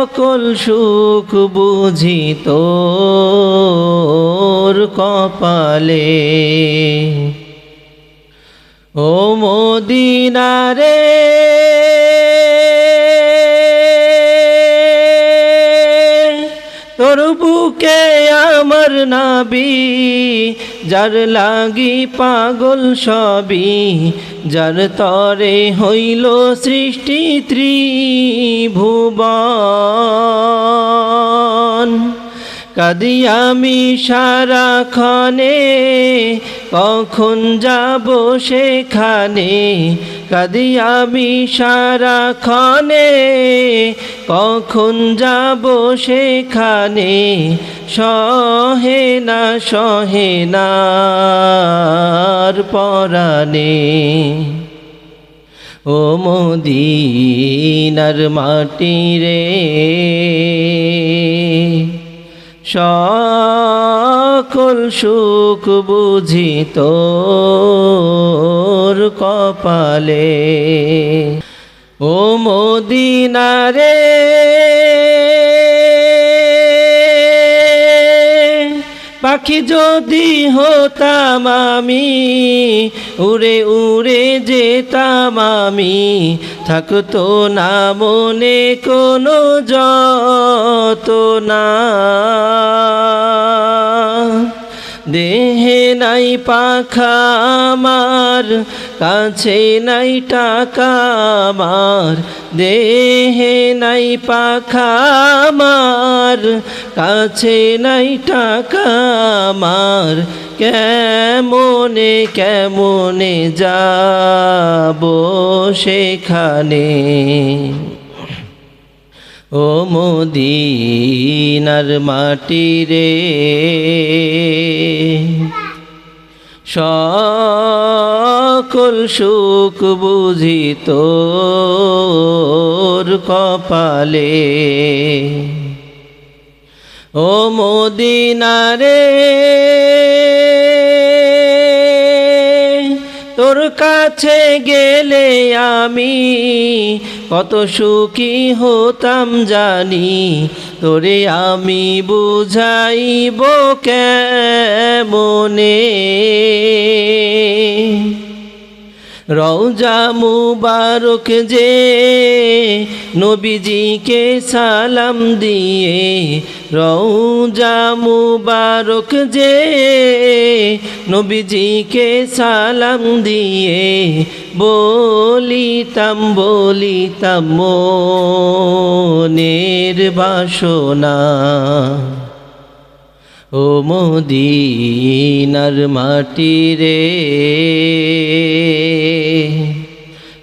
সকল সুখ বুঝি তোর কপালে। ও মদিনারে তোর বুকে আমার নাবি যার লাগি পাগল সবই যার তরে হইল সৃষ্টি ত্রিভুবন। কাদি আমি সারাক্ষণে, কখন যাব সেখানে? কাদি আমি সারাক্ষণে, কখন যাব সেখানে? সহে না, সহে নার পরাণে। ও মদিনার মাটি রে সকল সুখ বুঝি তোর কপালে। ও মদিনারে পাখি যদি হতাম আমি, উড়ে উড়ে যেতাম আমি, থাকতো না মনে কোনো যত না দেহে নাই পাখা আমার, কাছে নাই টাকা আমার, দেহে নাই পাখা আমার কাছে নাই টাকা আমার। কেমনে কেমনে যাব সেখানে? ও মদিনার মাটি রে। সকল সুখ বুঝি তোর কপালে। ও মদিনারে তোর কাছে গেলে আমি কত সুখী হতাম জানি তোরে আমি বুঝাইব কেমনে? রওজা মুবারক যে নবীজিকে সালাম দিয়ে, রওজা মুবারক যে নবীজিকে সালাম দিয়ে, বলিতাম বলিতাম মনের বাসনা। ও মদিনার মাটি রে।